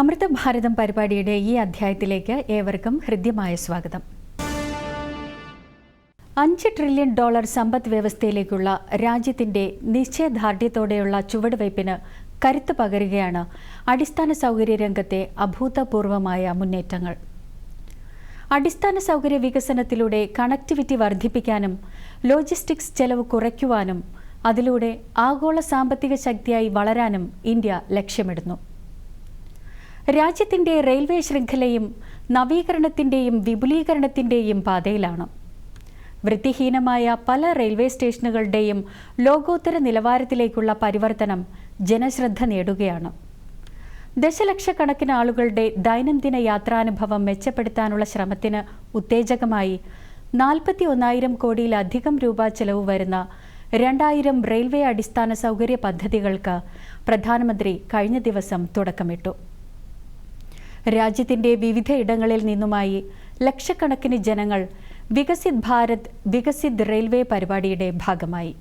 അമൃത ഭാരതം പരിപാടിയുടെ ഈ അധ്യായത്തിലേക്ക് ഏവർക്കും ഹൃദ്യമായ സ്വാഗതം. അഞ്ച് ട്രില്യൺ ഡോളർ സമ്പദ് വ്യവസ്ഥയിലേക്കുള്ള രാജ്യത്തിന്റെ നിശ്ചയദാർഢ്യത്തോടെയുള്ള ചുവടുവയ്പ്പിന് കരുത്ത് പകരുകയാണ് അടിസ്ഥാന സൗകര്യ രംഗത്തെ അഭൂതപൂർവമായ മുന്നേറ്റങ്ങൾ. അടിസ്ഥാന സൗകര്യ വികസനത്തിലൂടെ കണക്ടിവിറ്റി വർദ്ധിപ്പിക്കാനും ലോജിസ്റ്റിക്സ് ചെലവ് കുറയ്ക്കുവാനും അതിലൂടെ ആഗോള സാമ്പത്തിക ശക്തിയായി വളരാനും ഇന്ത്യ ലക്ഷ്യമിടുന്നു. രാജ്യത്തിന്റെ റെയിൽവേ ശൃംഖലയും നവീകരണത്തിന്റെയും വിപുലീകരണത്തിന്റെയും പാതയിലാണ്. വൃത്തിഹീനമായ പല റെയിൽവേ സ്റ്റേഷനുകളുടെയും ലോകോത്തര നിലവാരത്തിലേക്കുള്ള പരിവർത്തനം ജനശ്രദ്ധ നേടുകയാണ്. ദശലക്ഷക്കണക്കിന് ആളുകളുടെ ദൈനംദിന യാത്രാനുഭവം മെച്ചപ്പെടുത്താനുള്ള ശ്രമത്തിന് ഉത്തേജകമായി നാൽപ്പത്തി ഒന്നായിരം കോടിയിലധികം രൂപ ചെലവ് വരുന്ന രണ്ടായിരം റെയിൽവേ അടിസ്ഥാന സൗകര്യ പദ്ധതികൾക്ക് പ്രധാനമന്ത്രി കഴിഞ്ഞ ദിവസം തുടക്കമിട്ടു. രാജ്യത്തിന്റെ വിവിധയിടങ്ങളിൽ നിന്നുമായി ലക്ഷക്കണക്കിന് ജനങ്ങൾ വികസിത് ഭാരത് വികസിത് റെയിൽവേ പരിപാടിയുടെ ഭാഗമായി.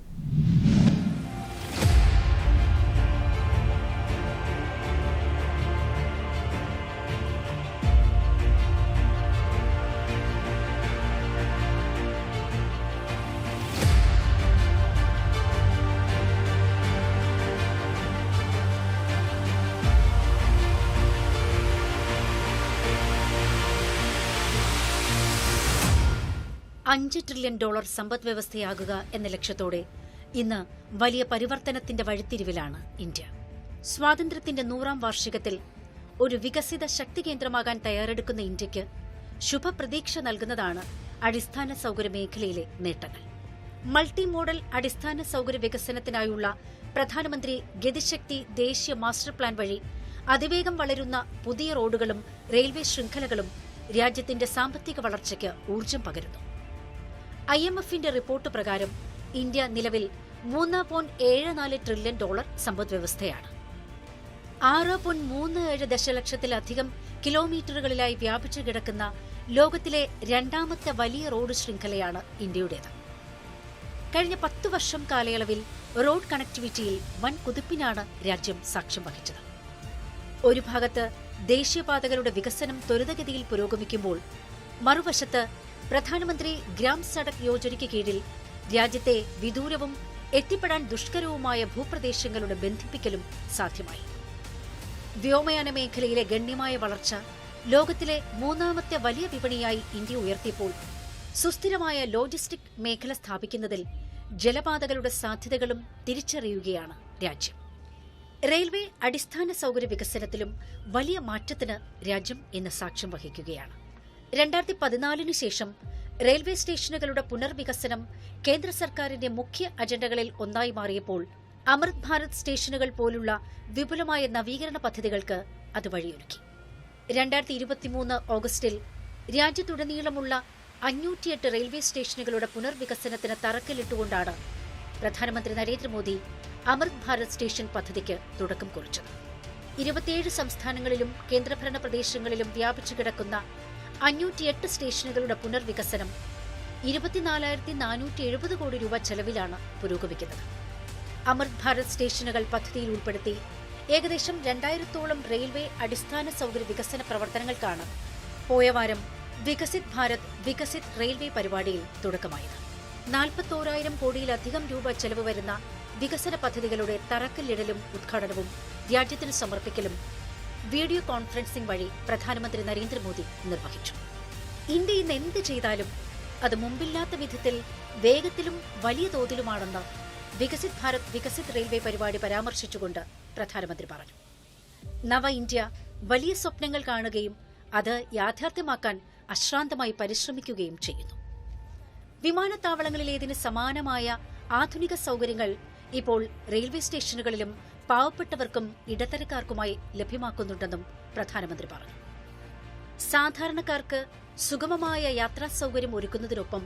അഞ്ച് ട്രില്യൺ ഡോളർ സമ്പദ് വ്യവസ്ഥയാകുക എന്ന ലക്ഷ്യത്തോടെ ഇന്ന് വലിയ പരിവർത്തനത്തിന്റെ വഴിത്തിരിവിലാണ് ഇന്ത്യ. സ്വാതന്ത്ര്യത്തിന്റെ നൂറാം വാർഷികത്തിൽ ഒരു വികസിത ശക്തി കേന്ദ്രമാകാൻ തയ്യാറെടുക്കുന്ന ഇന്ത്യയ്ക്ക് ശുഭപ്രതീക്ഷ നൽകുന്നതാണ് അടിസ്ഥാന സൗകര്യ മേഖലയിലെ നേട്ടങ്ങൾ. മൾട്ടി മോഡൽ അടിസ്ഥാന സൗകര്യ വികസനത്തിനായുള്ള പ്രധാനമന്ത്രി ഗതിശക്തി ദേശീയ മാസ്റ്റർ പ്ലാൻ വഴി അതിവേഗം വളരുന്ന പുതിയ റോഡുകളും റെയിൽവേ ശൃംഖലകളും രാജ്യത്തിന്റെ സാമ്പത്തിക വളർച്ചയ്ക്ക് ഊർജം പകരുന്നു. ഐ എം എഫിന്റെ റിപ്പോർട്ട് പ്രകാരം ഇന്ത്യ നിലവിൽ മൂന്ന് പോയിന്റ് ഏഴ് നാല് ട്രില്യൺ ഡോളർ സമ്പദ് വ്യവസ്ഥയാണ് ആറ് പോയിന്റ് മൂന്ന് ഏഴ് ദശലക്ഷത്തിലധികം കിലോമീറ്ററുകളിലായി വ്യാപിച്ചു കിടക്കുന്ന ലോകത്തിലെ രണ്ടാമത്തെ വലിയ റോഡ് ശൃംഖലയാണ് ഇന്ത്യയുടേത്. കഴിഞ്ഞ പത്തു വർഷം കാലയളവിൽ റോഡ് കണക്ടിവിറ്റിയിൽ വൻ കുതിപ്പിനാണ് രാജ്യം സാക്ഷ്യം വഹിച്ചത്. ഒരു ഭാഗത്ത് ദേശീയപാതകളുടെ വികസനം ത്വരിതഗതിയിൽ പുരോഗമിക്കുമ്പോൾ മറുവശത്ത് പ്രധാനമന്ത്രി ഗ്രാം സഡക് യോജനയ്ക്ക് കീഴിൽ രാജ്യത്തെ വിദൂരവും എത്തിപ്പെടാൻ ദുഷ്കരവുമായ ഭൂപ്രദേശങ്ങളുടെ ബന്ധിപ്പിക്കലും സാധ്യമായി. വ്യോമയാന മേഖലയിലെ ഗണ്യമായ വളർച്ച ലോകത്തിലെ മൂന്നാമത്തെ വലിയ വിപണിയായി ഇന്ത്യ ഉയർത്തിയപ്പോൾ സുസ്ഥിരമായ ലോജിസ്റ്റിക് മേഖല സ്ഥാപിക്കുന്നതിൽ ജലപാതകളുടെ സാധ്യതകളും തിരിച്ചറിയുകയാണ് രാജ്യം. റെയിൽവേ അടിസ്ഥാന സൗകര്യ വികസനത്തിലും വലിയ മാറ്റത്തിന് രാജ്യം ഇന്ന് സാക്ഷ്യം വഹിക്കുകയാണ്. രണ്ടായിരത്തി പതിനാലിന് ശേഷം റെയിൽവേ സ്റ്റേഷനുകളുടെ പുനർവികസനം കേന്ദ്ര സർക്കാരിന്റെ മുഖ്യ അജണ്ടകളിൽ ഒന്നായി മാറിയപ്പോൾ അമൃത് ഭാരത് സ്റ്റേഷനുകൾ പോലുള്ള വിപുലമായ നവീകരണ പദ്ധതികൾക്ക് അത് വഴിയൊരുക്കി. രണ്ടായിരത്തി ഇരുപത്തിമൂന്ന് ഓഗസ്റ്റിൽ രാജ്യത്തുടനീളമുള്ള അഞ്ഞൂറ്റിയെട്ട് റെയിൽവേ സ്റ്റേഷനുകളുടെ പുനർവികസനത്തിന് തറക്കല്ലിട്ടുകൊണ്ടാണ് പ്രധാനമന്ത്രി നരേന്ദ്രമോദി അമൃത് ഭാരത് സ്റ്റേഷൻ പദ്ധതിക്ക് തുടക്കം കുറിച്ചത്. ഇരുപത്തിയേഴ് സംസ്ഥാനങ്ങളിലും കേന്ദ്രഭരണ പ്രദേശങ്ങളിലും വ്യാപിച്ചു കിടക്കുന്ന അഞ്ഞൂറ്റിയെട്ട് സ്റ്റേഷനുകളുടെ പുനർവികസനം. ഇരുപത്തിനാലായിരത്തി നാനൂറ്റി എഴുപത് കോടി രൂപ ചെലവിലാണ് പുരോഗമിക്കുന്നത്. അമൃത് ഭാരത് സ്റ്റേഷനുകൾ പദ്ധതിയിൽ ഉൾപ്പെടുത്തി ഏകദേശം രണ്ടായിരത്തോളം റെയിൽവേ അടിസ്ഥാന സൗകര്യ വികസന പ്രവർത്തനങ്ങൾക്കാണ് പോയവാരം വികസിത് ഭാരത് വികസിത് റെയിൽവേ പരിപാടിയിൽ തുടക്കമായത്. നാൽപ്പത്തോരായിരം കോടിയിലധികം രൂപ ചെലവ് വരുന്ന വികസന പദ്ധതികളുടെ തറക്കല്ലിടലും ഉദ്ഘാടനവും രാജ്യത്തിന് സമർപ്പിക്കലും വീഡിയോ കോൺഫറൻസിംഗ് വഴി പ്രധാനമന്ത്രി നരേന്ദ്രമോദി നിർവഹിച്ചു. ഇന്ത്യ ഇന്ന് എന്ത് ചെയ്താലും അത് മുമ്പില്ലാത്ത വിധത്തിൽ വേഗത്തിലും വലിയ തോതിലുമാണെന്ന് വികസിത് ഭാരത് വികസിത് റെയിൽവേ പരിപാടി പരാമർശിച്ചുകൊണ്ട് പ്രധാനമന്ത്രി പറഞ്ഞു. നവ ഇന്ത്യ വലിയ സ്വപ്നങ്ങൾ കാണുകയും അത് യാഥാർത്ഥ്യമാക്കാൻ അശ്രാന്തമായി പരിശ്രമിക്കുകയും ചെയ്യുന്നു. വിമാനത്താവളങ്ങളിലേതിന് സമാനമായ ആധുനിക സൗകര്യങ്ങൾ ഇപ്പോൾ റെയിൽവേ സ്റ്റേഷനുകളിലും പാവപ്പെട്ടവർക്കും ഇടത്തരക്കാർക്കുമായി ലഭ്യമാക്കുന്നുണ്ടെന്നും പ്രധാനമന്ത്രി പറഞ്ഞു. സാധാരണക്കാർക്ക് സുഗമമായ യാത്രാ സൗകര്യം ഒരുക്കുന്നതിനൊപ്പം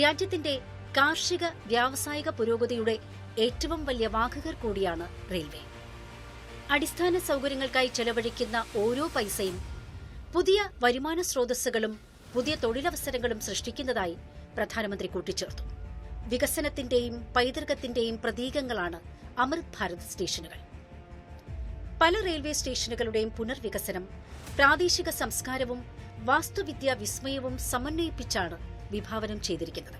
രാജ്യത്തിന്റെ കാർഷിക വ്യാവസായിക പുരോഗതിയുടെ ഏറ്റവും വലിയ വാഹകർ കൂടിയാണ് റെയിൽവേ. അടിസ്ഥാന സൗകര്യങ്ങൾക്കായി ചെലവഴിക്കുന്ന ഓരോ പൈസയും പുതിയ വരുമാന സ്രോതസ്സുകളും പുതിയ തൊഴിലവസരങ്ങളും സൃഷ്ടിക്കുന്നതായി പ്രധാനമന്ത്രി കൂട്ടിച്ചേർത്തു. വികസനത്തിന്റെയും പൈതൃകത്തിന്റെയും പ്രതീകങ്ങളാണ് അമൃത് ഭാരത് സ്റ്റേഷനുകൾ. പല റെയിൽവേ സ്റ്റേഷനുകളുടെയും പുനർവികസനം പ്രാദേശിക സംസ്കാരവും വാസ്തുവിദ്യാ വിസ്മയവും സമന്വയിപ്പിച്ചാണ് വിഭാവനം ചെയ്തിരിക്കുന്നത്.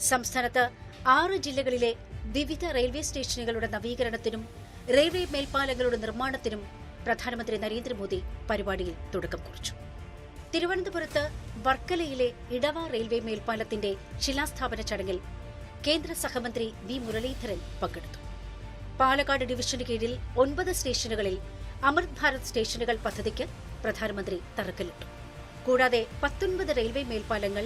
സംസ്ഥാനത്ത് ആറ് ജില്ലകളിലെ വിവിധ റെയിൽവേ സ്റ്റേഷനുകളുടെ നവീകരണത്തിനും റെയിൽവേ മേൽപ്പാലങ്ങളുടെ നിർമ്മാണത്തിനും പ്രധാനമന്ത്രി നരേന്ദ്രമോദി പരിപാടിയിൽ തുടക്കം കുറിച്ചു. തിരുവനന്തപുരത്ത് വർക്കലയിലെ ഇടവ റെയിൽവേ മേൽപ്പാലത്തിന്റെ ശിലാസ്ഥാപന ചടങ്ങിൽ കേന്ദ്ര സഹമന്ത്രി വി മുരളീധരൻ പങ്കെടുത്തു. പാലക്കാട് ഡിവിഷന് കീഴിൽ ഒൻപത് സ്റ്റേഷനുകളിൽ അമൃത് ഭാരത് സ്റ്റേഷനുകൾ പദ്ധതിക്ക് പ്രധാനമന്ത്രി തറക്കല്ലിട്ടു. കൂടാതെ പത്തൊൻപത് റെയിൽവേ മേൽപ്പാലങ്ങൾ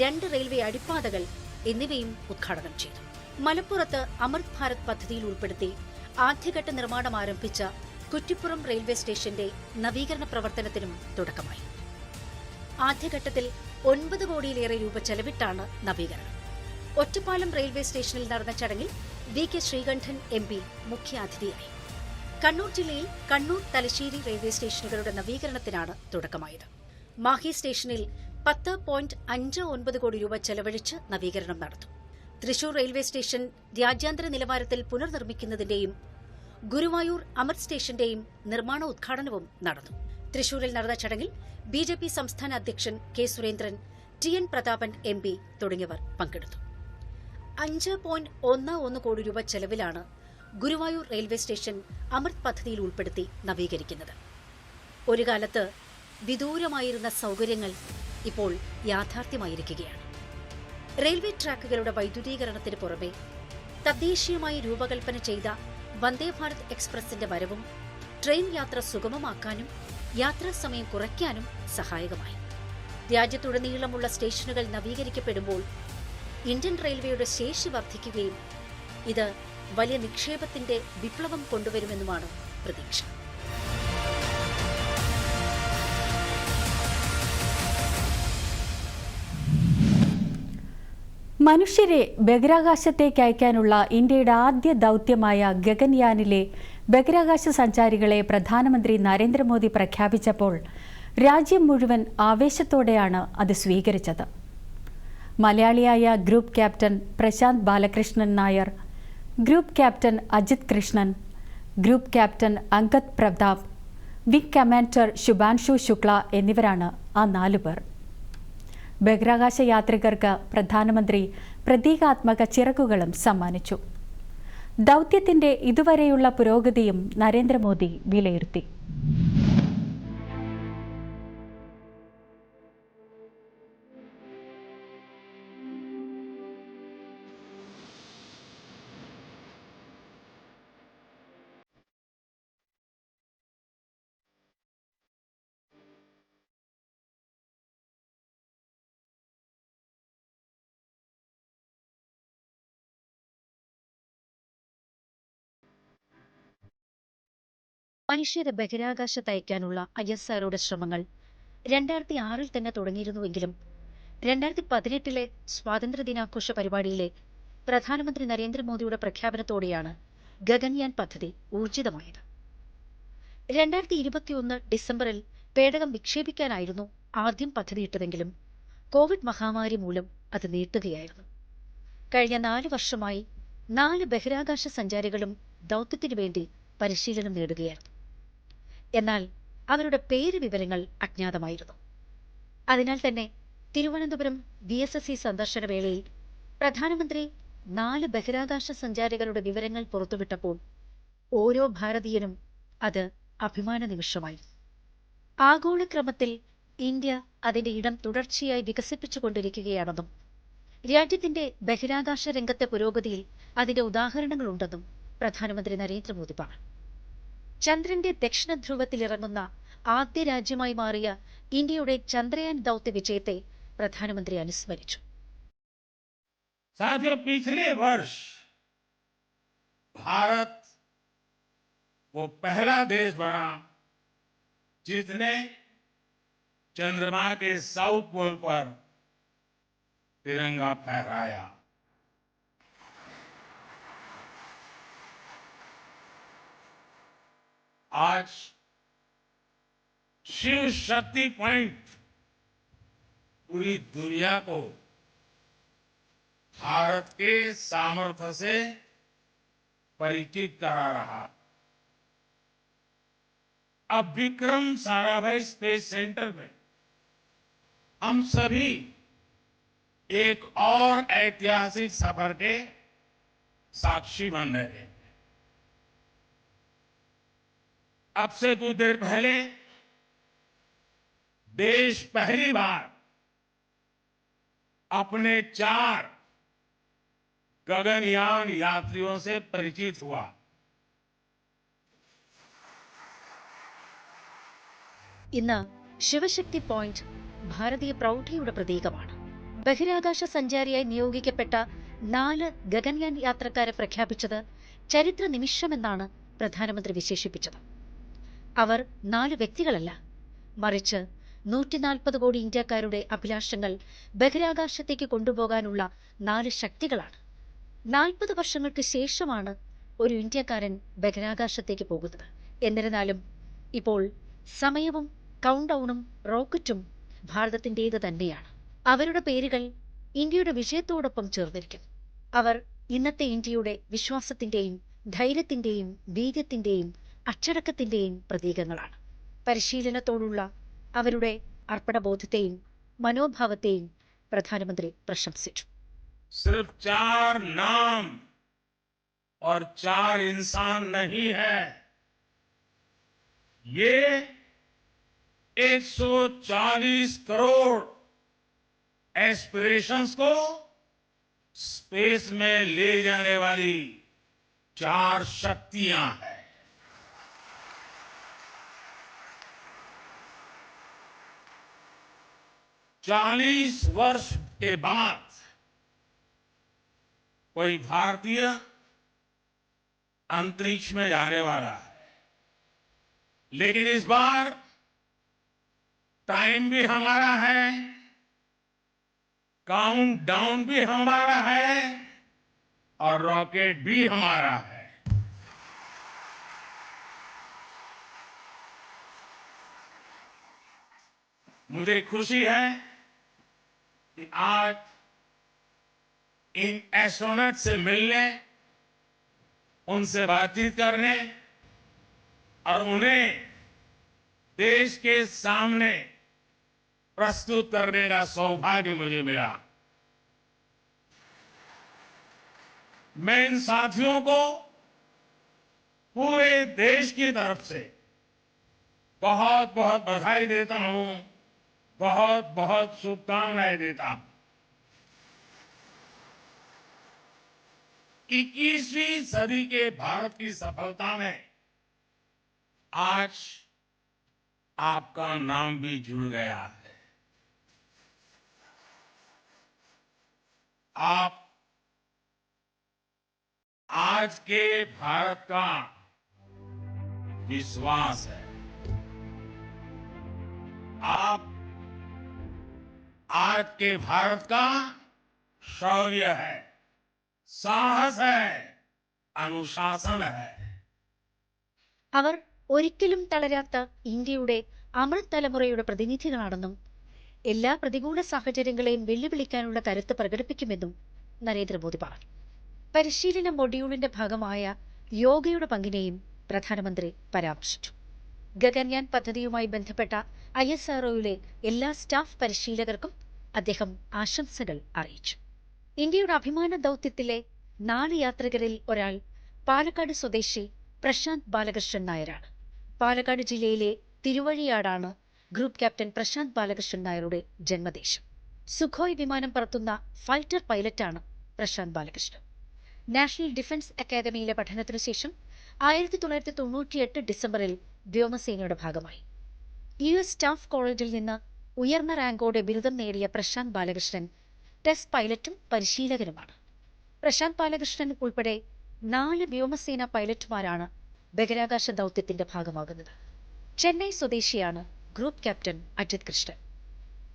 രണ്ട് റെയിൽവേ അടിപ്പാതകൾ എന്നിവയും ഉദ്ഘാടനം ചെയ്തു. മലപ്പുറത്ത് അമൃത് ഭാരത് പദ്ധതിയിൽ ഉൾപ്പെടുത്തി ആദ്യഘട്ട നിർമ്മാണം ആരംഭിച്ച കുറ്റിപ്പുറം റെയിൽവേ സ്റ്റേഷന്റെ നവീകരണ പ്രവർത്തനത്തിനും തുടക്കമായി. ആദ്യഘട്ടത്തിൽ ഒൻപത് കോടിയിലേറെ രൂപ ചെലവിട്ടാണ് നവീകരണം. ഒറ്റപ്പാലം റെയിൽവേ സ്റ്റേഷനിൽ നടന്ന ചടങ്ങിൽ V K Sreekandan M P മുഖ്യാതിഥിയായി. കണ്ണൂർ ജില്ലയിൽ കണ്ണൂർ തലശ്ശേരി റെയിൽവേ സ്റ്റേഷനുകളുടെ നവീകരണത്തിനാണ് തുടക്കമായത്. മാഹി സ്റ്റേഷനിൽ പത്ത് പോയിന്റ് അഞ്ച് ഒൻപത് കോടി രൂപ ചെലവഴിച്ച് നവീകരണം നടത്തും തൃശൂർ റെയിൽവേ സ്റ്റേഷൻ രാജ്യാന്തര നിലവാരത്തിൽ പുനർനിർമ്മിക്കുന്നതിന്റെയും ഗുരുവായൂർ അമർ സ്റ്റേഷന്റെയും നിർമ്മാണ ഉദ്ഘാടനവും നടന്നു. തൃശൂരിൽ നടന്ന ചടങ്ങിൽ ബി ജെ പി സംസ്ഥാന അധ്യക്ഷൻ K Surendran T N Prathapan M P തുടങ്ങിയവർ പങ്കെടുത്തു. അഞ്ച് പോയിന്റ് ഒന്ന് ഒന്ന് കോടി രൂപ ചെലവിലാണ് ഗുരുവായൂർ റെയിൽവേ സ്റ്റേഷൻ അമൃത് പദ്ധതിയിൽ ഉൾപ്പെടുത്തി നവീകരിക്കുന്നത്. ഒരു കാലത്ത് വിദൂരമായിരുന്ന സൗകര്യങ്ങൾ ഇപ്പോൾ യാഥാർത്ഥ്യമായിരിക്കുകയാണ്. റെയിൽവേ ട്രാക്കുകളുടെ വൈദ്യുതീകരണത്തിന് പുറമെ തദ്ദേശീയമായി രൂപകൽപ്പന ചെയ്ത വന്ദേ ഭാരത് എക്സ്പ്രസിന്റെ വരവും ട്രെയിൻ യാത്ര സുഗമമാക്കാനും യാത്രാ സമയം കുറയ്ക്കാനും സഹായകമായി. രാജ്യത്തുടനീളമുള്ള സ്റ്റേഷനുകൾ നവീകരിക്കപ്പെടുമ്പോൾ ഇന്ത്യൻ റെയിൽവേയുടെ ശേഷി വർദ്ധിക്കുകയും ഇത് വലിയ നിക്ഷേപത്തിന്റെ വിപ്ലവം കൊണ്ടുവരുമെന്നുമാണ് പ്രതീക്ഷ. മനുഷ്യരെ ബഹിരാകാശത്തേക്ക് അയക്കാനുള്ള ഇന്ത്യയുടെ ആദ്യ ദൗത്യമായ ഗഗൻയാനിലെ ബഹിരാകാശ സഞ്ചാരികളെ പ്രധാനമന്ത്രി നരേന്ദ്രമോദി പ്രഖ്യാപിച്ചപ്പോൾ രാജ്യം മുഴുവൻ ആവേശത്തോടെയാണ് അത് സ്വീകരിച്ചത്. മലയാളിയായ group captain Prashanth Balakrishnan Nair group captain Ajith Krishnan group captain Angad Pratap wing commander Shubhanshu Shukla എന്നിവരാണ് ആ നാലു പേർ. ബഹിരാകാശ യാത്രികർക്ക് പ്രധാനമന്ത്രി പ്രതീകാത്മക ചിറകുകളും സമ്മാനിച്ചു. ദൗത്യത്തിന്റെ ഇതുവരെയുള്ള പുരോഗതിയും നരേന്ദ്രമോദി വിലയിരുത്തി. മനുഷ്യരെ ബഹിരാകാശത്ത് അയക്കാനുള്ള ഐ എസ് ആർഒയുടെ ശ്രമങ്ങൾ രണ്ടായിരത്തി ആറിൽ തന്നെ തുടങ്ങിയിരുന്നുവെങ്കിലും രണ്ടായിരത്തി പതിനെട്ടിലെ സ്വാതന്ത്ര്യ ദിനാഘോഷ പരിപാടിയിലെ പ്രധാനമന്ത്രി നരേന്ദ്രമോദിയുടെ പ്രഖ്യാപനത്തോടെയാണ് ഗഗൻയാൻ പദ്ധതി ഊർജിതമായത്. രണ്ടായിരത്തി ഇരുപത്തിയൊന്ന് ഡിസംബറിൽ പേടകം വിക്ഷേപിക്കാനായിരുന്നു ആദ്യം പദ്ധതിയിട്ടതെങ്കിലും കോവിഡ് മഹാമാരി മൂലം അത് നീട്ടുകയായിരുന്നു. കഴിഞ്ഞ നാല് വർഷമായി നാല് ബഹിരാകാശ സഞ്ചാരികളും ദൗത്യത്തിനു വേണ്ടി പരിശീലനം നേടുകയായിരുന്നു. എന്നാൽ അവരുടെ പേര് വിവരങ്ങൾ അജ്ഞാതമായിരുന്നു. അതിനാൽ തന്നെ Thiruvananthapuram V S S C സന്ദർശന വേളയിൽ പ്രധാനമന്ത്രി നാല് ബഹിരാകാശ സഞ്ചാരികളുടെ വിവരങ്ങൾ പുറത്തുവിട്ടപ്പോൾ ഓരോ ഭാരതീയനും അത് അഭിമാന നിമിഷമായി. ആഗോളക്രമത്തിൽ ഇന്ത്യ അതിന്റെ ഇടം തുടർച്ചയായി വികസിപ്പിച്ചുകൊണ്ടിരിക്കുകയാണെന്നും രാജ്യത്തിന്റെ ബഹിരാകാശ രംഗത്തെ പുരോഗതിയിൽ അതിന്റെ ഉദാഹരണങ്ങളുണ്ടെന്നും പ്രധാനമന്ത്രി നരേന്ദ്രമോദി പറഞ്ഞു. ചന്ദ്രന്റെ ദക്ഷിണ ധ്രുവത്തിൽ ഇറങ്ങുന്ന ആദ്യ രാജ്യമായി മാറിയ ഇന്ത്യയുടെ ചന്ദ്രയാൻ ദൗത്യ വിജയത്തെ പ്രധാനമന്ത്രി അനുസ്മരിച്ചു साथियों पिछले वर्ष भारत वो पहला देश बना जिसने चंद्रमा के साउथ पोल पर तिरंगा फहराया आज शिव शक्ति पॉइंट पूरी दुनिया को भारत के सामर्थ्य से परिचित करा रहा। अब विक्रम साराभाई स्पेस सेंटर में हम सभी एक और ऐतिहासिक सफ़र के साक्षी बन रहे हैं। अब से कुछ देर पहले देश पहली बार अपने चार गगनयान यात्रियों से परिचित हुआ ഇന്ന് ശിവശക്തി പോയിന്റ് ഭാരതീയ പ്രൗഢിയുടെ പ്രതീകമാണ് ബഹിരാകാശ സഞ്ചാരിയായി നിയോഗിക്കപ്പെട്ട നാല് ഗഗൻയാൻ യാത്രക്കാരെ പ്രഖ്യാപിച്ചത് ചരിത്ര നിമിഷമെന്നാണ് പ്രധാനമന്ത്രി വിശേഷിപ്പിച്ചത് അവർ നാല് വ്യക്തികളല്ല. മറിച്ച് നൂറ്റിനാൽപ്പത് കോടി ഇന്ത്യക്കാരുടെ അഭിലാഷങ്ങൾ ബഹിരാകാശത്തേക്ക് കൊണ്ടുപോകാനുള്ള നാല് ശക്തികളാണ്. നാൽപ്പത് വർഷങ്ങൾക്ക് ശേഷമാണ് ഒരു ഇന്ത്യക്കാരൻ ബഹിരാകാശത്തേക്ക് പോകുന്നത്. എന്നിരുന്നാലും ഇപ്പോൾ സമയവും കൗണ്ട് ഡൗണും റോക്കറ്റും ഭാരതത്തിന്റേത് തന്നെയാണ്. അവരുടെ പേരുകൾ ഇന്ത്യയുടെ വിജയത്തോടൊപ്പം ചേർന്നിരിക്കും. അവർ ഇന്നത്തെ ഇന്ത്യയുടെ വിശ്വാസത്തിന്റെയും ധൈര്യത്തിന്റെയും വീര്യത്തിന്റെയും അച്ചടക്കത്തിന്റെയും പ്രതീകങ്ങളാണ് പരിശീലനത്തോടുള്ള അവരുടെ അർപ്പണബോധത്തെയും മനോഭാവത്തെയും പ്രധാനമന്ത്രി പ്രശംസിച്ചു सिर्फ चार नाम और चार इंसान नहीं है ये 140 करोड़ एस्पिरेशंस को स्पेस में ले जाने वाली चार शक्तियां हैं चालीस वर्ष के बाद कोई भारतीय अंतरिक्ष में जाने वाला है। लेकिन इस बार टाइम भी हमारा है काउंट डाउन भी हमारा है और रॉकेट भी हमारा है। मुझे खुशी है कि आज इन एस्ट्रोनॉट से मिलने, उनसे बातचीत करने और उन्हें देश के सामने प्रस्तुत करने का सौभाग्य मुझे मिला। मैं इन साथियों को पूरे देश की तरफ़ से बहुत बहुत बधाई देता हूँ। बहुत बहुत शुभकामनाएँ देता हूँ। इक्कीसवीं सदी के भारत की सफलता में आज आपका नाम भी जुड़ गया है। आप आज के भारत का विश्वास है। आप आज के भारत का शौर्य है साहस है अनुशासन है അവർ ഒരിക്കലും തളരാത്ത ഇന്ത്യയുടെ അമൃത് തലമുറയുടെ പ്രതിനിധികളാണെന്നും എല്ലാ പ്രതികൂല സാഹചര്യങ്ങളെയും വെല്ലുവിളിക്കാനുള്ള കരുത്ത് പ്രകടിപ്പിക്കുമെന്നും നരേന്ദ്രമോദി പറഞ്ഞു പരിശീലന മൊഡ്യൂളിന്റെ ഭാഗമായ യോഗയുടെ പങ്കിനെയും പ്രധാനമന്ത്രി പരാമർശിച്ചു ഗഗൻയാൻ പദ്ധതിയുമായി ബന്ധപ്പെട്ട ഐ എസ് ആർഒയിലെ എല്ലാ സ്റ്റാഫ് പരിശീലകർക്കും അദ്ദേഹം ആശംസകൾ അറിയിച്ചു. ഇന്ത്യയുടെ അഭിമാന ദൗത്യത്തിലെ നാല് യാത്രികരിൽ ഒരാൾ പാലക്കാട് സ്വദേശി പ്രശാന്ത് ബാലകൃഷ്ണൻ നായരാണ്. പാലക്കാട് ജില്ലയിലെ തിരുവഴിയാടാണ് ഗ്രൂപ്പ് ക്യാപ്റ്റൻ പ്രശാന്ത് ബാലകൃഷ്ണൻ നായരുടെ ജന്മദേശം. സുഖോയ് വിമാനം പറത്തുന്ന ഫൈറ്റർ പൈലറ്റാണ് പ്രശാന്ത് ബാലകൃഷ്ണൻ. നാഷണൽ ഡിഫൻസ് അക്കാദമിയിലെ പഠനത്തിനു ശേഷം ആയിരത്തി തൊള്ളായിരത്തി തൊണ്ണൂറ്റിയെട്ട് ഡിസംബറിൽ വ്യോമസേനയുടെ ഭാഗമായി. യു എസ് സ്റ്റാഫ് കോളേജിൽ നിന്ന് ഉയർന്ന റാങ്കോടെ ബിരുദം നേടിയ പ്രശാന്ത് ബാലകൃഷ്ണൻ ടെസ്റ്റ് പൈലറ്റും പരിശീലകനുമാണ്. പ്രശാന്ത് ബാലകൃഷ്ണൻ ഉൾപ്പെടെ നാല് വ്യോമസേന പൈലറ്റുമാരാണ് ബഹിരാകാശ ദൗത്യത്തിന്റെ ഭാഗമാകുന്നത്. ചെന്നൈ സ്വദേശിയാണ് group captain Ajith Krishnan.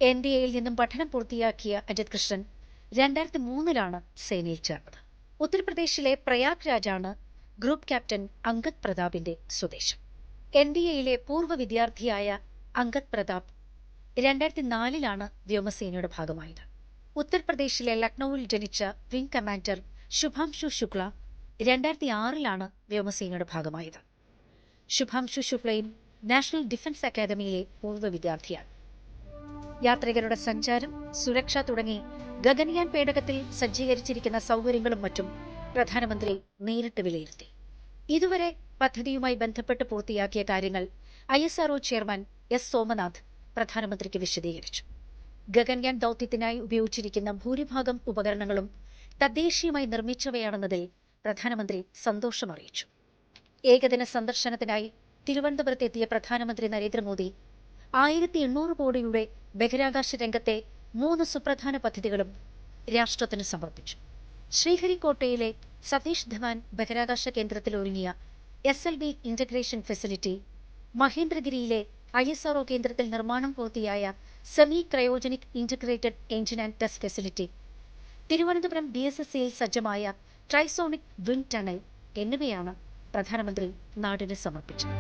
N D എയിൽ നിന്നും പഠനം പൂർത്തിയാക്കിയ അജിത് കൃഷ്ണൻ രണ്ടായിരത്തി മൂന്നിലാണ് സേനയിൽ ചേർന്നത്. ഉത്തർപ്രദേശിലെ പ്രയാഗ് രാജാണ് ഗ്രൂപ്പ് ക്യാപ്റ്റൻ അങ്കദ് പ്രതാപിന്റെ സ്വദേശം. എൻ ഡി എയിലെ പൂർവ വിദ്യാർത്ഥിയായ അങ്കദ് പ്രതാപ് രണ്ടായിരത്തി നാലിലാണ് വ്യോമസേനയുടെ ഭാഗമായത്. ഉത്തർപ്രദേശിലെ ലക്നൌവിൽ ജനിച്ച വിംഗ് കമാൻഡർ ശുഭാംശു ശുക്ല രണ്ടായിരത്തി ആറിലാണ് വ്യോമസേനയുടെ ഭാഗമായത്. ശുഭാംശു ശുക്ലയും നാഷണൽ ഡിഫൻസ് അക്കാദമിയിലെ പൂർവ വിദ്യാർത്ഥിയാണ്. യാത്രികരുടെ സഞ്ചാരം സുരക്ഷ തുടങ്ങി ഗഗൻയാൻ പേടകത്തിൽ സജ്ജീകരിച്ചിരിക്കുന്ന സൗകര്യങ്ങളും മറ്റും പ്രധാനമന്ത്രി നേരിട്ട് വിലയിരുത്തി. ഇതുവരെ പദ്ധതിയുമായി ബന്ധപ്പെട്ട് പൂർത്തിയാക്കിയ കാര്യങ്ങൾ ഐ ചെയർമാൻ എസ് സോമനാഥ് പ്രധാനമന്ത്രിക്ക് വിശദീകരിച്ചു. ഗഗൻയാൻ ദൗത്യത്തിനായി ഉപയോഗിച്ചിരിക്കുന്ന ഭൂരിഭാഗം ഉപകരണങ്ങളും തദ്ദേശീയമായി നിർമ്മിച്ചവയാണെന്നതിൽ പ്രധാനമന്ത്രി സന്തോഷമറിയിച്ചു. ഏകദിന സന്ദർശനത്തിനായി തിരുവനന്തപുരത്ത് എത്തിയ പ്രധാനമന്ത്രി നരേന്ദ്രമോദി ആയിരത്തി എണ്ണൂറ് കോടിയുടെ ബഹിരാകാശ രംഗത്തെ മൂന്ന് സുപ്രധാന പദ്ധതികളും രാഷ്ട്രത്തിന് സമർപ്പിച്ചു. ശ്രീഹരിക്കോട്ടയിലെ സതീഷ് ധവാൻ ബഹിരാകാശ കേന്ദ്രത്തിൽ ഒരുങ്ങിയ S L B integration facility മഹേന്ദ്രഗിരിയിലെ I S R O കേന്ദ്രത്തിൽ നിർമ്മാണം പൂർത്തിയായ semi cryogenic integrated engine and test facility Thiruvananthapuram B S S സിയിൽ സജ്ജമായ ട്രൈസോണിക് വിൻഡ് ടണൽ എന്നിവയാണ് പ്രധാനമന്ത്രി നാടിന് സമർപ്പിച്ചത്.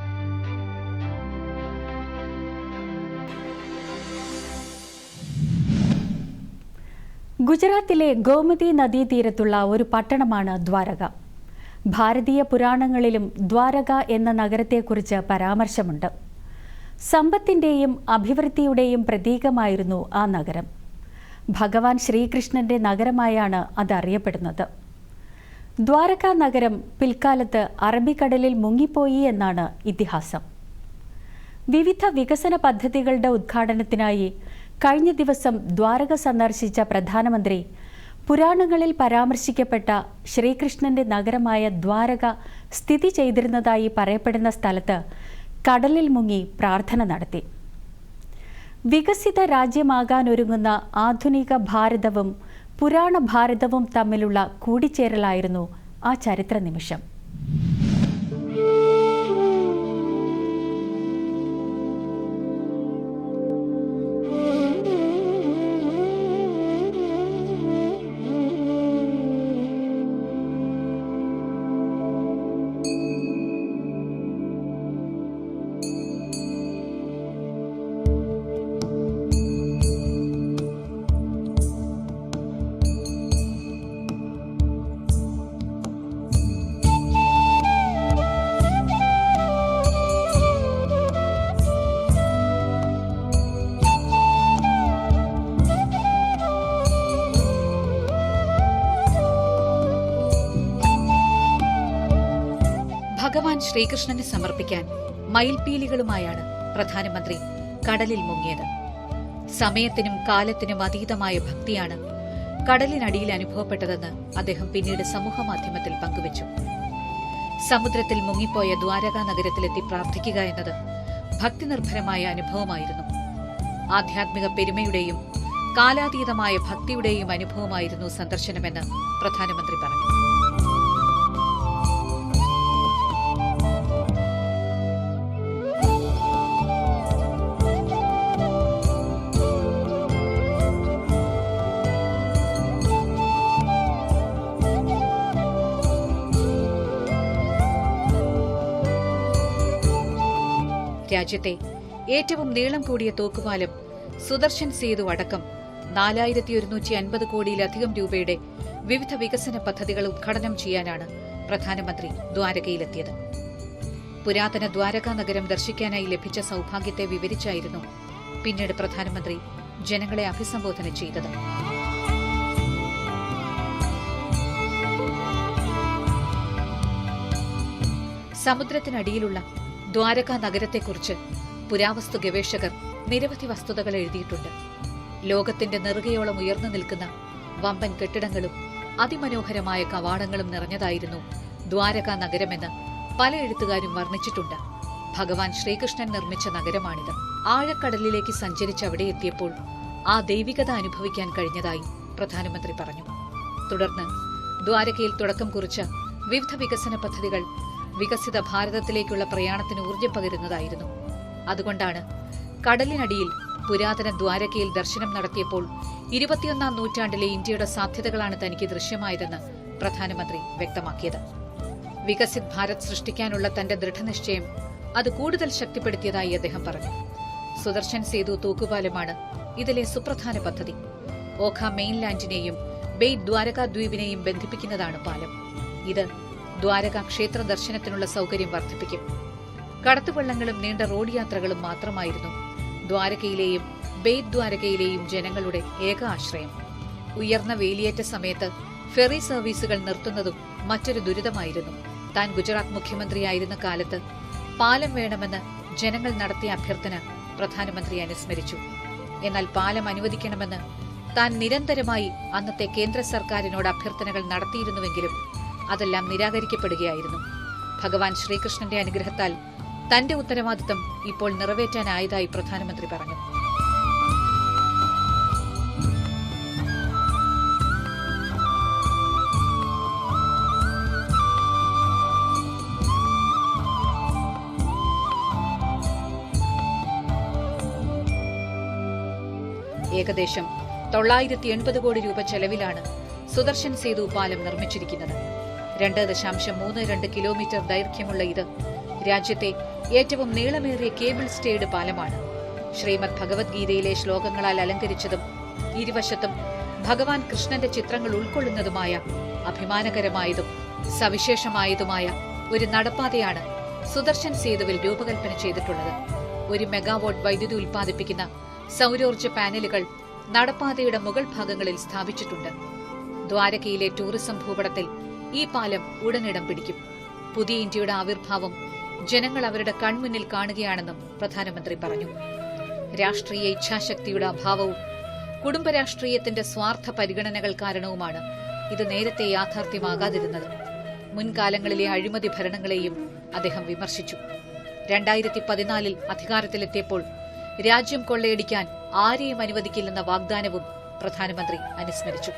ഗുജറാത്തിലെ ഗോമതി നദീതീരത്തുള്ള ഒരു പട്ടണമാണ് ദ്വാരക. ഭാരതീയ പുരാണങ്ങളിലും ദ്വാരക എന്ന നഗരത്തെക്കുറിച്ച് പരാമർശമുണ്ട്. സമ്പത്തിന്റെയും അഭിവൃദ്ധിയുടെയും പ്രതീകമായിരുന്നു ആ നഗരം. ഭഗവാൻ ശ്രീകൃഷ്ണന്റെ നഗരമായാണ് അതറിയപ്പെടുന്നത് ദ്വാരക നഗരം പിൽക്കാലത്ത് അറബിക്കടലിൽ മുങ്ങിപ്പോയി എന്നാണ് ഇതിഹാസം. വിവിധ വികസന പദ്ധതികളുടെ ഉദ്ഘാടനത്തിനായി കഴിഞ്ഞ ദിവസം ദ്വാരക സന്ദർശിച്ച പ്രധാനമന്ത്രി പുരാണങ്ങളിൽ പരാമർശിക്കപ്പെട്ട ശ്രീകൃഷ്ണന്റെ നഗരമായ ദ്വാരക സ്ഥിതി ചെയ്തിരുന്നതായി പറയപ്പെടുന്ന സ്ഥലത്ത് കടലിൽ മുങ്ങി പ്രാർത്ഥന നടത്തി. വികസിത രാജ്യമാകാനൊരുങ്ങുന്ന ആധുനിക ഭാരതവും പുരാണ ഭാരതവും തമ്മിലുള്ള കൂടിച്ചേരലായിരുന്നു ആ ചരിത്ര നിമിഷം ശ്രീകൃഷ്ണന് സമർപ്പിക്കാൻ മയിൽപീലികളുമായാണ് പ്രധാനമന്ത്രി കടലിൽ മുങ്ങിയത്. സമയത്തിനും കാലത്തിനും അതീതമായ ഭക്തിയാണ് കടലിനടിയിൽ അനുഭവപ്പെട്ടതെന്ന് അദ്ദേഹം പിന്നീട് സമൂഹമാധ്യമത്തിൽ പങ്കുവച്ചു. സമുദ്രത്തിൽ മുങ്ങിപ്പോയ ദ്വാരകാ നഗരത്തിലെത്തി പ്രാർത്ഥിക്കുക എന്നത് ഭക്തിനിർഭരമായ അനുഭവമായിരുന്നു. ആധ്യാത്മിക പെരുമയുടെയും കാലാതീതമായ ഭക്തിയുടെയും അനുഭവമായിരുന്നു സന്ദർശനമെന്ന് പ്രധാനമന്ത്രി പറഞ്ഞു. രാജ്യത്തെ ഏറ്റവും നീളം കൂടിയ തൂക്കുപാലം സുദർശൻ സേതു അടക്കം നാലായിരത്തി ഒരുന്നൂറ്റി അൻപത് കോടിയിലധികം രൂപയുടെ വിവിധ വികസന പദ്ധതികൾ ഉദ്ഘാടനം ചെയ്യാനാണ് പ്രധാനമന്ത്രി ദ്വാരകയിലെത്തിയത്. പുരാതന ദ്വാരക നഗരം ദർശിക്കാനായി ലഭിച്ച സൌഭാഗ്യത്തെ വിവരിച്ചായിരുന്നു പിന്നീട് പ്രധാനമന്ത്രി ജനങ്ങളെ അഭിസംബോധന ചെയ്തത്. സമുദ്രത്തിനടിയിലുള്ള ദ്വാരക നഗരത്തെക്കുറിച്ച് പുരാവസ്തു ഗവേഷകർ നിരവധി വസ്തുതകൾ എഴുതിയിട്ടുണ്ട്. ലോകത്തിന്റെ നെറുകയോളം ഉയർന്നു നിൽക്കുന്ന വമ്പൻ കെട്ടിടങ്ങളും അതിമനോഹരമായ കവാടങ്ങളും നിറഞ്ഞതായിരുന്നു ദ്വാരക നഗരമെന്ന് പല എഴുത്തുകാരും വർണിച്ചിട്ടുണ്ട്. ഭഗവാൻ ശ്രീകൃഷ്ണൻ നിർമ്മിച്ച നഗരമാണിത്. ആഴക്കടലിലേക്ക് സഞ്ചരിച്ച് അവിടെ എത്തിയപ്പോൾ ആ ദൈവികത അനുഭവിക്കാൻ കഴിഞ്ഞതായി പ്രധാനമന്ത്രി പറഞ്ഞു. തുടർന്ന് ദ്വാരകയിൽ തുടക്കം കുറിച്ച വിവിധ വികസന പദ്ധതികൾ വികസിത ഭാരതത്തിലേക്കുള്ള പ്രയാണത്തിന് ഊർജം പകരുന്നതായിരുന്നു. അതുകൊണ്ടാണ് കടലിനടിയിൽ പുരാതന ദ്വാരകയിൽ ദർശനം നടത്തിയപ്പോൾ ഇരുപത്തിയൊന്നാം നൂറ്റാണ്ടിലെ ഇന്ത്യയുടെ സാധ്യതകളാണ് തനിക്ക് ദൃശ്യമായതെന്ന് പ്രധാനമന്ത്രി വ്യക്തമാക്കിയത്. വികസിത് ഭാരത് സൃഷ്ടിക്കാനുള്ള തന്റെ ദൃഢനിശ്ചയം അത് കൂടുതൽ ശക്തിപ്പെടുത്തിയതായി അദ്ദേഹം പറഞ്ഞു. സുദർശൻ സേതു തൂക്കുപാലമാണ് ഇതിലെ സുപ്രധാന പദ്ധതി. ഓഖ മെയിൻലാൻഡിനെയും ബെയ് ദ്വാരക ദ്വീപിനെയും ബന്ധിപ്പിക്കുന്നതാണ് പാലം. ഇത് ദ്വാരക ക്ഷേത്ര ദർശനത്തിനുള്ള സൌകര്യം വർദ്ധിപ്പിക്കും. കടത്തുവള്ളങ്ങളും നീണ്ട റോഡ് യാത്രകളും മാത്രമായിരുന്നു ദ്വാരകയിലെയും ബെയ്ത് ദ്വാരകയിലെയും ജനങ്ങളുടെ ഏക ആശ്രയം. ഉയർന്ന വേലിയേറ്റ സമയത്ത് ഫെറി സർവീസുകൾ നിർത്തുന്നതും മറ്റൊരു ദുരിതമായിരുന്നു. താൻ ഗുജറാത്ത് മുഖ്യമന്ത്രിയായിരുന്ന കാലത്ത് പാലം വേണമെന്ന് ജനങ്ങൾ നടത്തിയ അഭ്യർത്ഥന പ്രധാനമന്ത്രി അനുസ്മരിച്ചു. എന്നാൽ പാലം അനുവദിക്കണമെന്ന് താൻ നിരന്തരമായി അന്നത്തെ കേന്ദ്ര സർക്കാരിനോട് അഭ്യർത്ഥനകൾ നടത്തിയിരുന്നുവെങ്കിലും അതെല്ലാം നിരാകരിക്കപ്പെടുകയായിരുന്നു. ഭഗവാൻ ശ്രീകൃഷ്ണന്റെ അനുഗ്രഹത്താൽ തന്റെ ഉത്തരവാദിത്തം ഇപ്പോൾ നിറവേറ്റാനായതായി പ്രധാനമന്ത്രി പറഞ്ഞു. ഏകദേശം തൊള്ളായിരത്തി എൺപത് കോടി രൂപ ചെലവിലാണ് സുദർശൻ സേതു പാലം നിർമ്മിച്ചിരിക്കുന്നത്. രണ്ട് ദശാംശം മൂന്ന് രണ്ട് കിലോമീറ്റർ ദൈർഘ്യമുള്ള ഇത് രാജ്യത്തെ ഏറ്റവും നീളമേറിയ കേബിൾ സ്റ്റേഡ് പാലമാണ്. ശ്രീമദ് ഭഗവത്ഗീതയിലെ ശ്ലോകങ്ങളാൽ അലങ്കരിച്ചതും ഇരുവശത്തും ഭഗവാൻ കൃഷ്ണന്റെ ചിത്രങ്ങൾ ഉൾക്കൊള്ളുന്നതുമായ അഭിമാനകരമായതും സവിശേഷമായതുമായ ഒരു നടപ്പാതയാണ് സുദർശൻ സേതുവിൽ രൂപകൽപ്പന ചെയ്തിട്ടുള്ളത്. ഒരു മെഗാവാട്ട് വൈദ്യുതി ഉൽപ്പാദിപ്പിക്കുന്ന സൗരോർജ പാനലുകൾ നടപ്പാതയുടെ മുകൾ ഭാഗങ്ങളിൽ സ്ഥാപിച്ചിട്ടുണ്ട്. ദ്വാരകയിലെ ടൂറിസം ഭൂപടത്തിൽ ഈ പാലം ഉടനിടം പിടിക്കും. പുതിയ ഇന്ത്യയുടെ ആവിർഭാവം ജനങ്ങൾ അവരുടെ കൺമുന്നിൽ കാണുകയാണെന്നും പ്രധാനമന്ത്രി പറഞ്ഞു. രാഷ്ട്രീയ ഇച്ഛാശക്തിയുടെ അഭാവവും കുടുംബരാഷ്ട്രീയത്തിന്റെ സ്വാർത്ഥ പരിഗണനകൾ കാരണവുമാണ് ഇത് നേരത്തെ യാഥാർത്ഥ്യമാകാതിരുന്നത്. മുൻകാലങ്ങളിലെ അഴിമതി ഭരണങ്ങളെയും അദ്ദേഹം വിമർശിച്ചു. രണ്ടായിരത്തി പതിനാലിൽ അധികാരത്തിലെത്തിയപ്പോൾ രാജ്യം കൊള്ളയടിക്കാൻ ആരെയും അനുവദിക്കില്ലെന്ന വാഗ്ദാനവും പ്രധാനമന്ത്രി അനുസ്മരിച്ചു.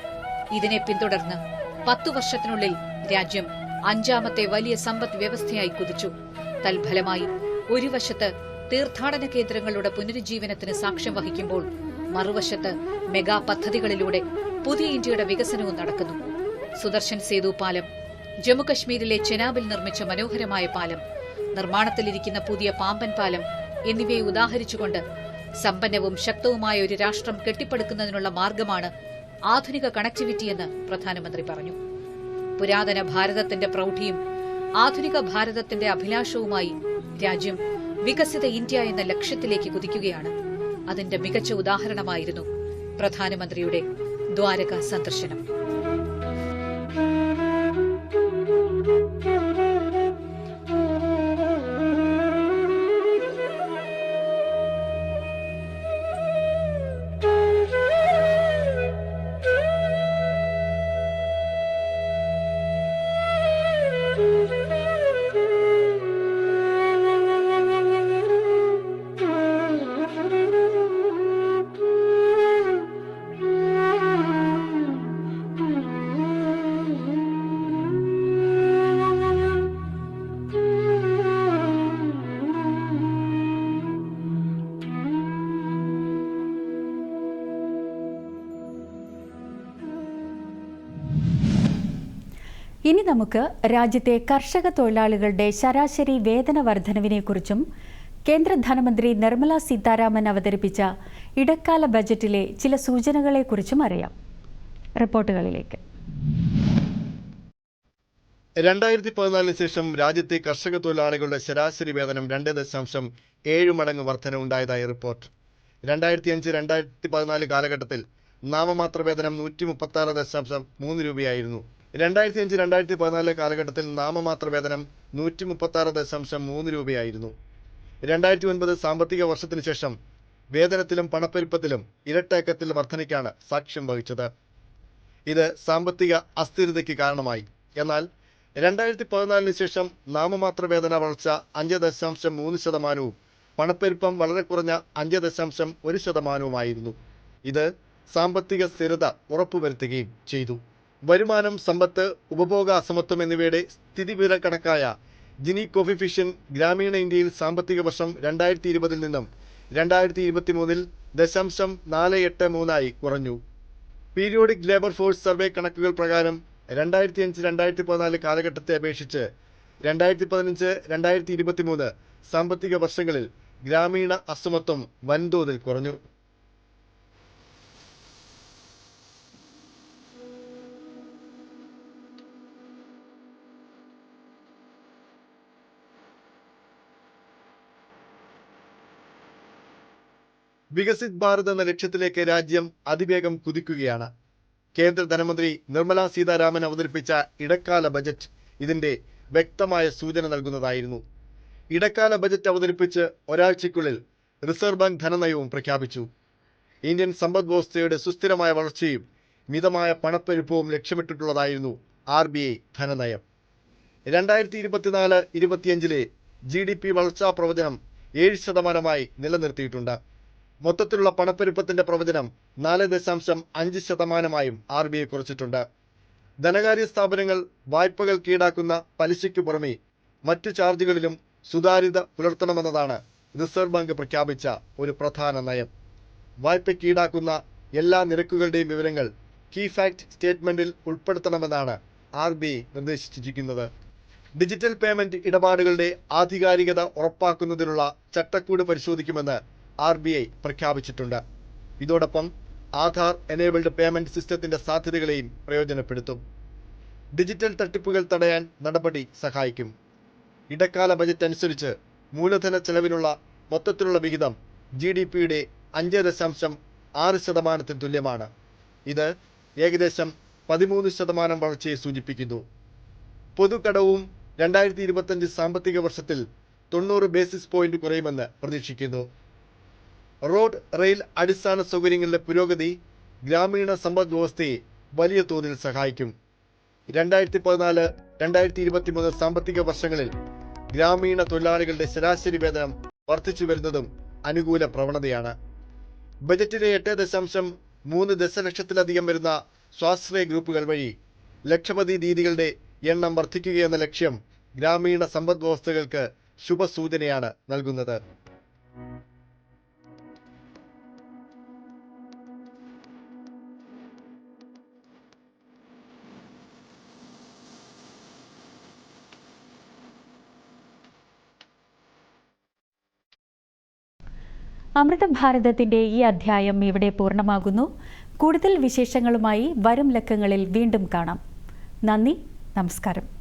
ഇതിനെ പിന്തുടർന്ന് പത്തു വർഷത്തിനുള്ളിൽ രാജ്യം അഞ്ചാമത്തെ വലിയ സമ്പദ് വ്യവസ്ഥയായി കുതിച്ചു. തൽഫലമായി ഒരു വശത്ത് തീർത്ഥാടന കേന്ദ്രങ്ങളുടെ പുനരുജ്ജീവനത്തിന് സാക്ഷ്യം വഹിക്കുമ്പോൾ മറുവശത്ത് മെഗാ പദ്ധതികളിലൂടെ പുതിയ ഇന്ത്യയുടെ വികസനവും നടക്കുന്നു. സുദർശൻ സേതു പാലം ജമ്മുകശ്മീരിലെ ചെനാബിൽ നിർമ്മിച്ച മനോഹരമായ പാലം നിർമ്മാണത്തിലിരിക്കുന്ന പുതിയ പാമ്പൻ പാലം എന്നിവയെ ഉദാഹരിച്ചുകൊണ്ട് സമ്പന്നവും ശക്തവുമായ ഒരു രാഷ്ട്രം കെട്ടിപ്പടുക്കുന്നതിനുള്ള മാർഗമാണ് ആധുനിക കണക്ടിവിറ്റിയെന്ന് പ്രധാനമന്ത്രി പറഞ്ഞു. പുരാതന ഭാരതത്തിന്റെ പ്രൌഢിയും ആധുനിക ഭാരതത്തിന്റെ അഭിലാഷവുമായി രാജ്യം വികസിത ഇന്ത്യ എന്ന ലക്ഷ്യത്തിലേക്ക് കുതിക്കുകയാണ്. അതിന്റെ മികച്ച ഉദാഹരണമായിരുന്നു പ്രധാനമന്ത്രിയുടെ ദ്വാരക സന്ദർശനം. ഇനി നമുക്ക് രാജ്യത്തെ കർഷക തൊഴിലാളികളുടെ ശരാശരി വേതന വർധനവിനെക്കുറിച്ചും കേന്ദ്ര ധനമന്ത്രി നിർമ്മല സീതാരാമൻ അവതരിപ്പിച്ച ഇടക്കാല ബജറ്റിലെ ചില സൂചനകളെക്കുറിച്ചും അറിയാം. റിപ്പോർട്ടുകളിലേക്ക്. രണ്ടായിരത്തി പതിനാലിന് ശേഷം രാജ്യത്തെ കർഷക തൊഴിലാളികളുടെ ശരാശരി വേതനം രണ്ട് ദശാംശം ഏഴ് മടങ്ങ് വർധന ഉണ്ടായതായി റിപ്പോർട്ട്. രണ്ടായിരത്തി അഞ്ച് രണ്ടായിരത്തി പതിനാല് കാലഘട്ടത്തിൽ നാമമാത്ര വേതനം നൂറ്റി മുപ്പത്തി ആറ് ദശാംശം മൂന്ന് രൂപയായിരുന്നു. രണ്ടായിരത്തി അഞ്ച് രണ്ടായിരത്തി പതിനാല് കാലഘട്ടത്തിൽ നാമമാത്ര വേതനം നൂറ്റി മുപ്പത്തി ആറ് ദശാംശം മൂന്ന് രൂപയായിരുന്നു. രണ്ടായിരത്തി ഒൻപത് സാമ്പത്തിക വർഷത്തിന് ശേഷം വേതനത്തിലും പണപ്പെരുപ്പത്തിലും ഇരട്ടയക്കത്തിൽ വർധനയ്ക്കാണ് സാക്ഷ്യം വഹിച്ചത്. ഇത് സാമ്പത്തിക അസ്ഥിരതയ്ക്ക് കാരണമായി. എന്നാൽ രണ്ടായിരത്തി പതിനാലിന് ശേഷം നാമമാത്ര വേതന വളർച്ച അഞ്ച് ദശാംശം മൂന്ന് ശതമാനവും പണപ്പെരുപ്പം വളരെ കുറഞ്ഞ അഞ്ച് ദശാംശം ഒരു ശതമാനവുമായിരുന്നു. ഇത് സാമ്പത്തിക സ്ഥിരത ഉറപ്പുവരുത്തുകയും ചെയ്തു. വരുമാനം സമ്പത്ത് ഉപഭോഗ അസമത്വം എന്നിവയുടെ സ്ഥിതിവിവര കണക്കായ ജിനി കോഫിഫിഷ്യൻ ഗ്രാമീണ ഇന്ത്യയിൽ സാമ്പത്തിക വർഷം രണ്ടായിരത്തി ഇരുപതിൽ നിന്നും രണ്ടായിരത്തി ഇരുപത്തി മൂന്നിൽ ദശാംശം നാല് എട്ട് മൂന്നായി കുറഞ്ഞു. പീരിയോഡിക് ലേബർ ഫോഴ്സ് സർവേ കണക്കുകൾ പ്രകാരം രണ്ടായിരത്തി അഞ്ച് രണ്ടായിരത്തി പതിനാല് കാലഘട്ടത്തെ അപേക്ഷിച്ച് രണ്ടായിരത്തി പതിനഞ്ച് രണ്ടായിരത്തി ഇരുപത്തി മൂന്ന് സാമ്പത്തിക വർഷങ്ങളിൽ ഗ്രാമീണ അസമത്വം വൻതോതിൽ കുറഞ്ഞു. വികസിത് ഭാരത് എന്ന ലക്ഷ്യത്തിലേക്ക് രാജ്യം അതിവേഗം കുതിക്കുകയാണ്. കേന്ദ്ര ധനമന്ത്രി നിർമ്മല സീതാരാമൻ അവതരിപ്പിച്ച ഇടക്കാല ബജറ്റ് ഇതിന്റെ വ്യക്തമായ സൂചന നൽകുന്നതായിരുന്നു. ഇടക്കാല ബജറ്റ് അവതരിപ്പിച്ച് ഒരാഴ്ചയ്ക്കുള്ളിൽ റിസർവ് ബാങ്ക് ധനനയവും പ്രഖ്യാപിച്ചു. ഇന്ത്യൻ സമ്പദ് വ്യവസ്ഥയുടെ സുസ്ഥിരമായ വളർച്ചയും മിതമായ പണപ്പെരുപ്പവും ലക്ഷ്യമിട്ടിട്ടുള്ളതായിരുന്നു ആർ ബി ഐ ധനനയം. രണ്ടായിരത്തി ഇരുപത്തിനാല് ഇരുപത്തിയഞ്ചിലെ ജി ഡി പി വളർച്ചാ പ്രവചനം ഏഴ് ശതമാനമായി നിലനിർത്തിയിട്ടുണ്ട്. മൊത്തത്തിലുള്ള പണപ്പെരുപ്പത്തിന്റെ പ്രവചനം നാല് ദശാംശം അഞ്ച് ശതമാനമായും ആർ ബി ഐ കുറച്ചിട്ടുണ്ട്. ധനകാര്യ സ്ഥാപനങ്ങൾ വായ്പകൾ കീടാക്കുന്ന പലിശയ്ക്കു പുറമെ മറ്റു ചാർജുകളിലും സുതാര്യത പുലർത്തണമെന്നതാണ് റിസർവ് ബാങ്ക് പ്രഖ്യാപിച്ച ഒരു പ്രധാന നയം. വായ്പ കീടാക്കുന്ന എല്ലാ നിരക്കുകളുടെയും വിവരങ്ങൾ കീ ഫാക്ട് സ്റ്റേറ്റ്മെന്റിൽ ഉൾപ്പെടുത്തണമെന്നാണ് ആർ ബി ഐ നിർദ്ദേശിച്ചിരിക്കുന്നത്. ഡിജിറ്റൽ പേയ്മെന്റ് ഇടപാടുകളുടെ ആധികാരികത ഉറപ്പാക്കുന്നതിനുള്ള ചട്ടക്കൂട് പരിശോധിക്കുമെന്ന് ആർ ബി ഐ പ്രഖ്യാപിച്ചിട്ടുണ്ട്. ഇതോടൊപ്പം ആധാർ എനേബിൾഡ് പേയ്മെന്റ് സിസ്റ്റത്തിന്റെ സാധ്യതകളെയും പ്രയോജനപ്പെടുത്തും. ഡിജിറ്റൽ തട്ടിപ്പുകൾ തടയാൻ നടപടി സഹായിക്കും. ഇടക്കാല ബജറ്റ് അനുസരിച്ച് മൂലധന ചെലവിനുള്ള മൊത്തത്തിലുള്ള വിഹിതം ജി ഡി പിയുടെ അഞ്ച് ദശാംശം ആറ് ശതമാനത്തിന് തുല്യമാണ്. ഇത് ഏകദേശം പതിമൂന്ന് ശതമാനം വളർച്ചയെ സൂചിപ്പിക്കുന്നു. പൊതുകടവും രണ്ടായിരത്തി ഇരുപത്തഞ്ച് സാമ്പത്തിക വർഷത്തിൽ തൊണ്ണൂറ് ബേസിസ് പോയിന്റ് കുറയുമെന്ന് പ്രതീക്ഷിക്കുന്നു. റോഡ് റെയിൽ അടിസ്ഥാന സൗകര്യങ്ങളുടെ പുരോഗതി ഗ്രാമീണ സമ്പദ് വ്യവസ്ഥയെ വലിയ തോതിൽ സഹായിക്കും. രണ്ടായിരത്തി പതിനാല് രണ്ടായിരത്തി ഇരുപത്തിമൂന്ന് സാമ്പത്തിക വർഷങ്ങളിൽ ഗ്രാമീണ തൊഴിലാളികളുടെ ശരാശരി വേതനം വർദ്ധിച്ചു വരുന്നതും അനുകൂല പ്രവണതയാണ്. ബജറ്റിലെ എട്ട് ദശാംശം മൂന്ന് ദശലക്ഷത്തിലധികം വരുന്ന സ്വാശ്രയ ഗ്രൂപ്പുകൾ വഴി ലക്ഷപതി രീതികളുടെ എണ്ണം വർദ്ധിക്കുകയെന്ന ലക്ഷ്യം ഗ്രാമീണ സമ്പദ് വ്യവസ്ഥകൾക്ക് ശുഭസൂചനയാണ് നൽകുന്നത്. അമൃത ഭാരതത്തിന്റെ ഈ അധ്യായം ഇവിടെ പൂർണമാകുന്നു. കൂടുതൽ വിശേഷങ്ങളുമായി വരും ലക്കങ്ങളിൽ വീണ്ടും കാണാം. നന്ദി നമസ്കാരം.